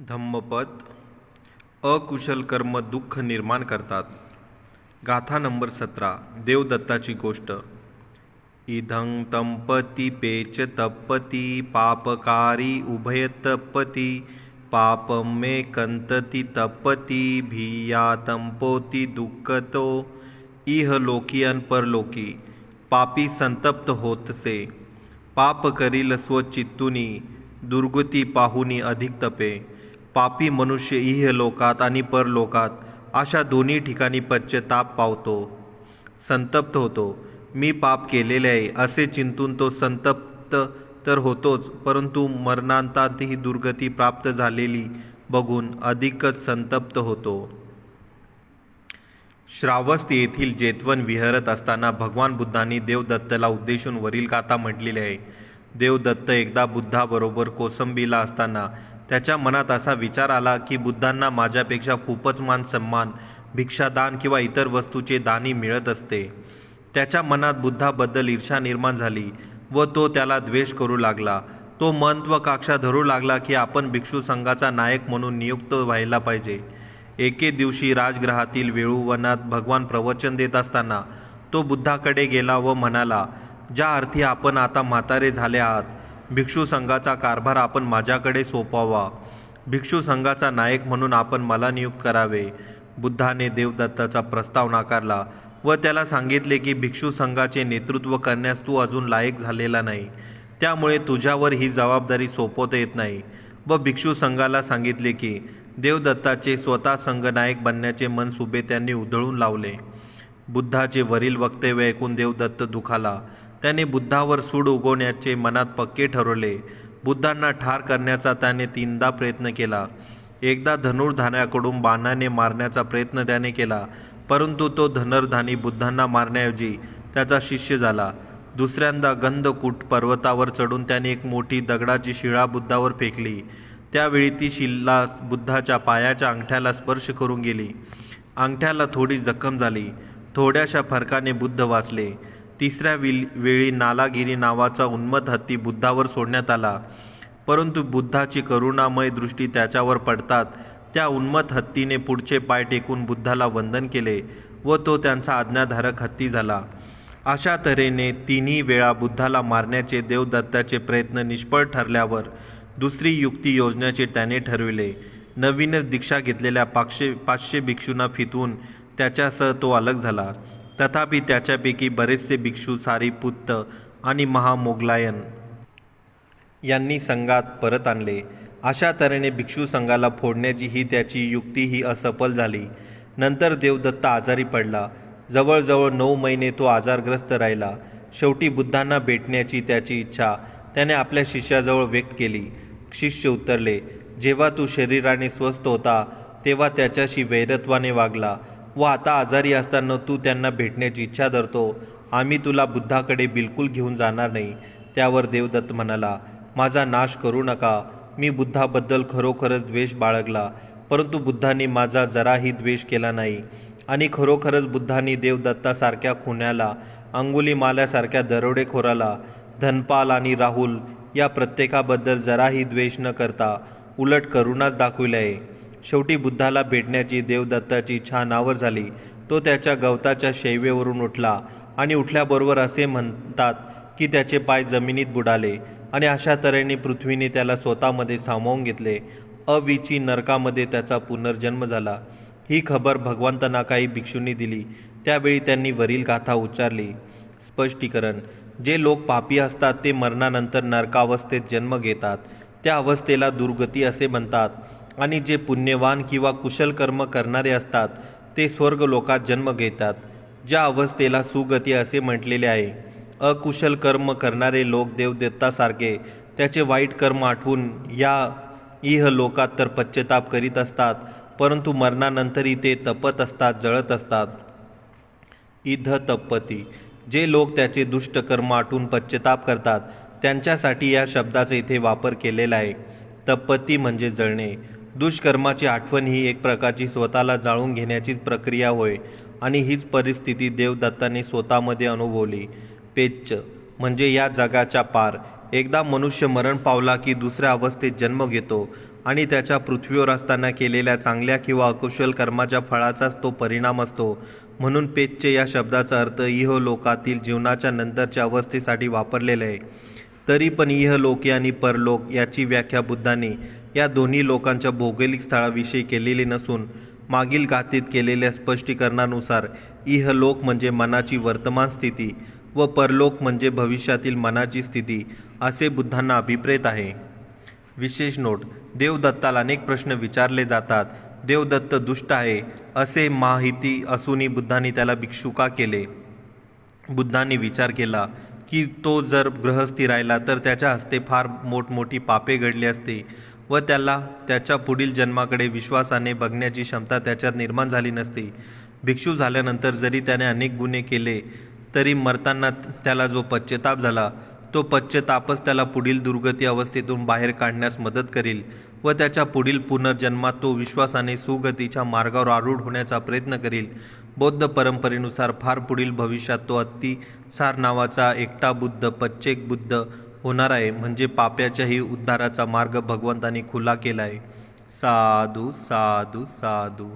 धम्मपद अकुशल कर्म दुःख निर्माण करतात. गाथा नंबर सतरा देवदत्ताची गोष्ट. इधं तंपती पेच तप्पती पापकारी उभय तप्पती पाप मे कंतती तप्पती भिया तंपोती दुःखतो. इह लोकियन परलोकी पापी संतप्त होतसे पाप करील स्वचित्तुनी दुर्गती पाहुनी अधिक तपे. पापी मनुष्य इह लोकात आणि परलोकात अशा दोन्ही ठिकाणी पश्चताप पावतो संतप्त होतो. मी पाप केलेले आहे असे चिंतून तो संतप्त तर होतोच परंतु मरणांतात ही दुर्गती प्राप्त झालेली बघून अधिकच संतप्त होतो. श्रावस्ती येथील जेतवन विहरत असताना भगवान बुद्धांनी देवदत्तला उद्देशून वरील गाथा म्हटलेली आहे देवदत्त एकदा बुद्धाबरोबर कोसंबीला असताना त्याच्या मनात असा विचार आला की बुद्धांना माझ्यापेक्षा खूपच मान सन्मान भिक्षादान किंवा इतर वस्तूचे दानी मिळत असते. त्याच्या मनात बुद्धाबद्दल ईर्षा निर्माण झाली व तो त्याला द्वेष करू लागला. तो महत्वाकांक्षा धरू लागला की आपण भिक्षू संघाचा नायक म्हणून नियुक्त व्हायला पाहिजे. एके दिवशी राजगृहातील वेळूवनात भगवान प्रवचन देत असताना तो बुद्धाकडे गेला व म्हणाला ज्या अर्थी आपण आता म्हातारे झाले आहात भिक्षू संघाचा कारभार आपण माझ्याकडे सोपावा भिक्षू संघाचा नायक म्हणून आपण मला नियुक्त करावे. बुद्धाने देवदत्ताचा प्रस्ताव नाकारला व त्याला सांगितले की भिक्षू संघाचे नेतृत्व करण्यास तू अजून लायक झालेला नाही. त्यामुळे तुझ्यावर ही जबाबदारी सोपवता येत नाही. व भिक्षू संघाला सांगितले की देवदत्ताचे स्वतः संघनायक बनण्याचे मनसुबे त्यांनी उधळून लावले. बुद्धाचे वरील वक्तव्य ऐकून देवदत्त दुखाला. त्याने बुद्धावर सूड उगवण्याचे मनात पक्के ठरवले. बुद्धांना ठार करण्याचा त्याने तीनदा प्रयत्न केला. एकदा धनुर्धान्याकडून बाणाने मारण्याचा प्रयत्न त्याने केला परंतु तो धनुर्धानी बुद्धांना मारण्याऐवजी त्याचा शिष्य झाला. दुसऱ्यांदा गंधकूट पर्वतावर चढून त्याने एक मोठी दगडाची शिळा बुद्धावर फेकली. त्यावेळी ती शिल्ला बुद्धाच्या पायाच्या अंगठ्याला स्पर्श करून गेली. अंगठ्याला थोडी जखम झाली. थोड्याशा फरकाने बुद्ध वाचले. तिसऱ्या विल वेळी नालागिरी नावाचा उन्मत हत्ती बुद्धावर सोडण्यात आला. परंतु बुद्धाची करुणामय दृष्टी त्याच्यावर पडतात. त्या उन्मत हत्तीने पुढचे पाय टेकून बुद्धाला वंदन केले व तो त्यांचा आज्ञाधारक हत्ती झाला. अशा तऱ्हेने तिन्ही वेळा बुद्धाला मारण्याचे देवदत्ताचे प्रयत्न निष्फळ ठरल्यावर दुसरी युक्ती योजण्याचे त्याने ठरविले. नवीनच दीक्षा घेतलेल्या पाचशे पाचशे भिक्षूंना फितवून त्याच्यासह तो अलग झाला. तथापि त्याच्यापैकी बरेचसे भिक्षू सारीपुत्त आणि महामोगलायन यांनी संघात परत आणले. अशा तऱ्हेने भिक्षू संघाला फोडण्याची ही त्याची युक्ती ही असफल झाली. नंतर देवदत्त आजारी पडला. जवळजवळ नऊ महिने तो आजारग्रस्त राहिला. शेवटी बुद्धांना भेटण्याची त्याची इच्छा त्याने आपल्या शिष्याजवळ व्यक्त केली. शिष्य उत्तरले जेव्हा तू शरीराने स्वस्थ होता तेव्हा त्याच्याशी वैरत्वाने वागला. व आता आजारी असताना तू त्यांना भेटण्याची इच्छा धरतो. आम्ही तुला बुद्धाकडे बिलकुल घेऊन जाणार नाही. त्यावर देवदत्त म्हणाला माझा नाश करू नका. मी बुद्धाबद्दल खरोखरच द्वेष बाळगला परंतु बुद्धांनी माझा जराही द्वेष केला नाही. आणि खरोखरच बुद्धांनी देवदत्तासारख्या खुन्याला अंगुलीमाल्यासारख्या दरोडेखोराला धनपाल आणि राहुल या प्रत्येकाबद्दल जराही द्वेष न करता उलट करुणाच दाखविले आहे शेवटी बुद्धाला भेटण्याची देवदत्ताची इच्छा नावर झाली. तो त्याच्या गवताच्या शैवेवरून उठला आणि उठल्याबरोबर असे म्हणतात की त्याचे पाय जमिनीत बुडाले आणि अशा तऱ्हेने पृथ्वीने त्याला स्वतःमध्ये सामावून घेतले. अविची नरकामध्ये त्याचा पुनर्जन्म झाला. ही खबर भगवंतांना काही भिक्षूंनी दिली. त्यावेळी त्यांनी वरील गाथा उच्चारली. स्पष्टीकरण जे लोक पापी असतात ते मरणानंतर नरकावस्थेत जन्म घेतात. त्या अवस्थेला दुर्गती असे म्हणतात. आणि जे पुण्यवान किंवा कुशल कर्म करणारे असतात ते स्वर्ग लोकात जन्म घेतात ज्या अवस्थेला सुगती असे म्हटलेले आहे. अकुशल कर्म करणारे लोक देवदत्तासारखे त्याचे वाईट कर्म आठवून या इह लोकात तर पश्चाताप करीत असतात परंतु मरणानंतरही ते तपत असतात जळत असतात. इध तपती. जे लोक त्याचे दुष्ट कर्म आटून पश्चाताप करतात त्यांच्यासाठी या शब्दाचा इथे वापर केलेला आहे. तपती म्हणजे जळणे. दुष्कर्माची आठवण ही एक प्रकारची स्वतःला जाळून घेण्याचीच प्रक्रिया होय आणि हीच परिस्थिती देवदत्ताने स्वतःमध्ये अनुभवली. पेच्च. म्हणजे या जगाच्या पार. एकदा मनुष्य मरण पावला की दुसऱ्या अवस्थेत जन्म घेतो आणि त्याच्या पृथ्वीवर असताना केलेल्या चांगल्या किंवा अकुशल कर्माच्या फळाचाच तो परिणाम असतो. म्हणून पेचचे या शब्दाचा अर्थ इह लोकातील जीवनाच्या नंतरच्या अवस्थेसाठी वापरलेला आहे. तरी पण इहलोकी आणि परलोक याची व्याख्या बुद्धाने या दोन्ही लोकांच्या भौगोलिक स्थळाविषयी केलेली नसून मागील गातीत केलेल्या स्पष्टीकरणानुसार इहलोक म्हणजे मनाची वर्तमान स्थिती व परलोक म्हणजे भविष्यातील मनाची स्थिती असे बुद्धांना अभिप्रेत आहे. विशेष नोट देवदत्ताला अनेक प्रश्न विचारले जातात देवदत्त दुष्ट आहे असे माहिती असूनही बुद्धांनी त्याला भिक्षुका केले. बुद्धांनी विचार केला की तो जर गृहस्थी राहिला तर त्याच्या हस्ते फार मोठमोठी पापे घडली असते. व त्याला त्याच्या पुढील जन्माकडे विश्वासाने बघण्याची क्षमता त्याच्यात निर्माण झाली नसती. भिक्षू झाल्यानंतर जरी त्याने अनेक गुन्हे केले तरी मरताना त्याला जो पश्चताप झाला तो पश्चतापच त्याला पुढील दुर्गती अवस्थेतून बाहेर काढण्यास मदत करेल व त्याच्या पुढील पुनर्जन्मात तो विश्वासाने सुगतीच्या मार्गावर आरूढ होण्याचा प्रयत्न करेल. बौद्ध परंपरेनुसार फार पुढील भविष्यात तो अतिसार नावाचा एकटा बुद्ध पच्चेक बुद्ध होणार आहे. म्हणजे पाप्याच्याही उद्धाराचा मार्ग भगवंतानी खुला केला आहे साधू साधू साधू.